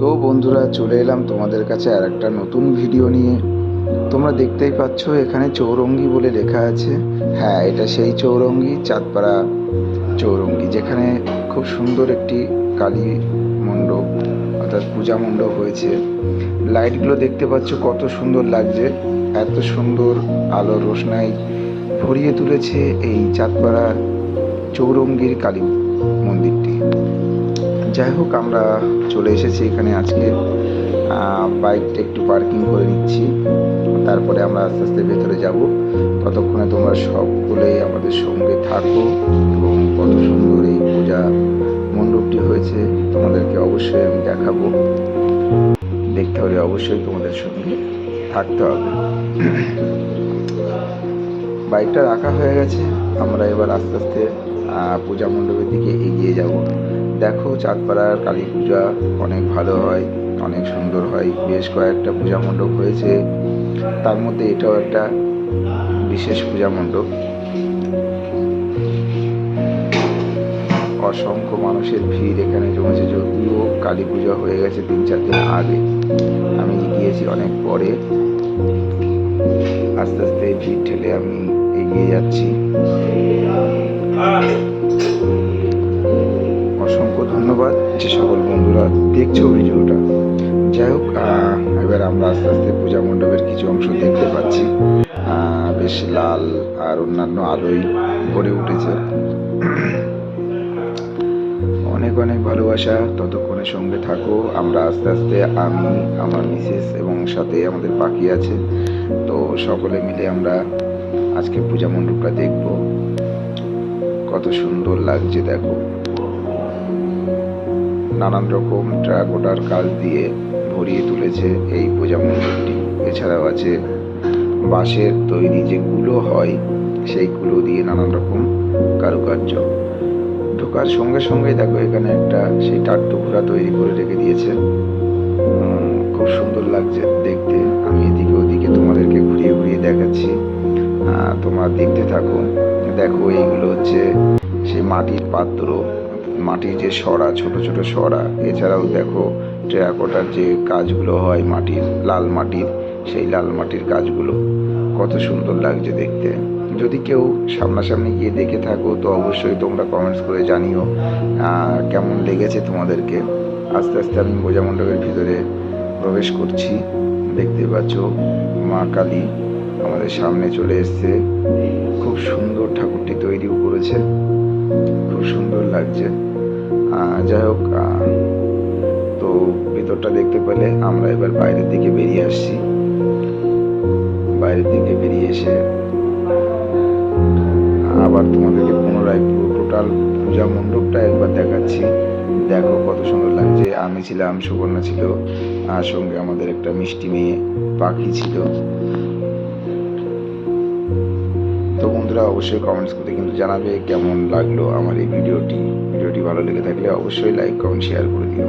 তো বন্ধুরা, চলে এলাম তোমাদের কাছে আর একটা নতুন ভিডিও নিয়ে। তোমরা দেখতেই পাচ্ছ, এখানে চৌরঙ্গি বলে লেখা আছে। হ্যাঁ এটা সেই চৌরঙ্গি, চাঁদপাড়া চৌরঙ্গি, যেখানে খুব সুন্দর একটি কালী মণ্ডপ, অর্থাৎ পূজা মণ্ডপ হয়েছে। লাইটগুলো দেখতে পাচ্ছ, কত সুন্দর লাগছে। এত সুন্দর আলো রোশনাই ভরিয়ে তুলেছে এই চাঁদপাড়া চৌরঙ্গির কালী মন্দিরটি। যাই হোক, আমরা চলে এসেছি এখানে আজকে। বাইকটা একটু পার্কিং করে নিচ্ছি। তারপরে আমরা আস্তে আস্তে ভেতরে যাব। ততক্ষণে তোমরা সবগুলোই আমাদের সঙ্গে থাকো এবং কত সুন্দর এই পূজা মণ্ডপটি হয়েছে। তোমাদেরকে অবশ্যই আমি দেখাবো। দেখতে হলে অবশ্যই তোমাদের সঙ্গে থাকতে হবে। বাইকটা রাখা হয়ে গেছে। আমরা এবার আস্তে আস্তে পূজা মণ্ডপের দিকে এগিয়ে যাব। দেখো, চাঁদপাড়ার কালী পূজা অনেক ভালো হয়, অনেক সুন্দর হয়। বেশ কয়েকটা পূজা মণ্ডপ হয়েছে। তার মধ্যে এটাও একটা বিশেষ পূজা মণ্ডপ। অসংখ্য মানুষের ভিড় এখানে জমেছে। যদিও কালী পূজা হয়ে গেছে তিন চার দিন আগে, আমি গিয়েছি অনেক পরে। আস্তে আস্তে ভিড় ঠেলে আমি এগিয়ে যাচ্ছি। অসংখ্য ধন্যবাদ যে সকল বন্ধুরা দেখছ ভিডিওটা। যাই হোক এবার আমরা আস্তে আস্তে পূজা মণ্ডপের কিছু অংশ দেখতে পাচ্ছি। বেশ লাল আর অন্যান্য আলোয় ভরে উঠেছে। অনেক অনেক ভালোবাসা, ততক্ষণে সঙ্গে থাকো। আমরা আস্তে আস্তে আমি, আমার মিসেস এবং সাথে আমাদের পাখি আছে। তো সকলে মিলে আমরা আজকে পূজা মণ্ডপটা দেখব। কত সুন্দর লাগছে, দেখো। নানান রকম ট্রাকোটার কাজ দিয়ে ভরিয়ে তুলেছে এই পূজা মণ্ডপটি এছাড়াও আছে বাঁশের তৈরি যে কুলো হয়, সেই কুলো দিয়ে নানান রকম কারুকার্য। ঢোকার সঙ্গে সঙ্গে দেখো এখানে একটা সেই টাট্টুকুরা তৈরি করে রেখে দিয়েছে। খুব সুন্দর লাগছে দেখতে। আমি এদিকে ওদিকে তোমাদেরকে ঘুরিয়ে ঘুরিয়ে দেখাচ্ছি। তোমরা দেখতে থাকো। দেখো এইগুলো হচ্ছে সেই মাটির পাত্র মাটির যে সরা, ছোট ছোট সরা, এছাড়াও দেখো টেরাকোটার যে কাজগুলো হয় মাটির, লাল মাটির, সেই লাল মাটির কাজগুলো। কত সুন্দর লাগছে দেখতে। যদি কেউ সামনাসামনি গিয়ে দেখে থাকো, তো অবশ্যই তোমরা কমেন্টস করে জানিও কেমন লেগেছে তোমাদেরকে। আস্তে আস্তে আমি মণ্ডপের ভিতরে প্রবেশ করছি। দেখতে পাচ্ছ, মা কালী আমাদের সামনে চলে এসছে। খুব সুন্দর ঠাকুরটি তৈরিও করেছে। খুব সুন্দর লাগছে। যাই হোক তো ভিতরটা দেখতে পেলে আমরা এবার বাইরের দিকে বেরিয়ে আসছি। বাইরের দিকে বেরিয়ে এসে আবার তোমাদেরকে পুনরায় পুরো টোটাল পূজা মণ্ডপটা একবার দেখাচ্ছি। দেখো কত সুন্দর লাগছে। আমি ছিলাম, সুবর্ণা ছিল, আর সঙ্গে আমাদের একটা মিষ্টি মেয়ে পাখি ছিল। বন্ধুরা অবশ্যই কমেন্টস করে কিন্তু জানাবে কেমন লাগল আমার এই ভিডিওটি। ভিডিওটি ভালো লেগে থাকলে অবশ্যই লাইক কমেন্ট শেয়ার করে দিও।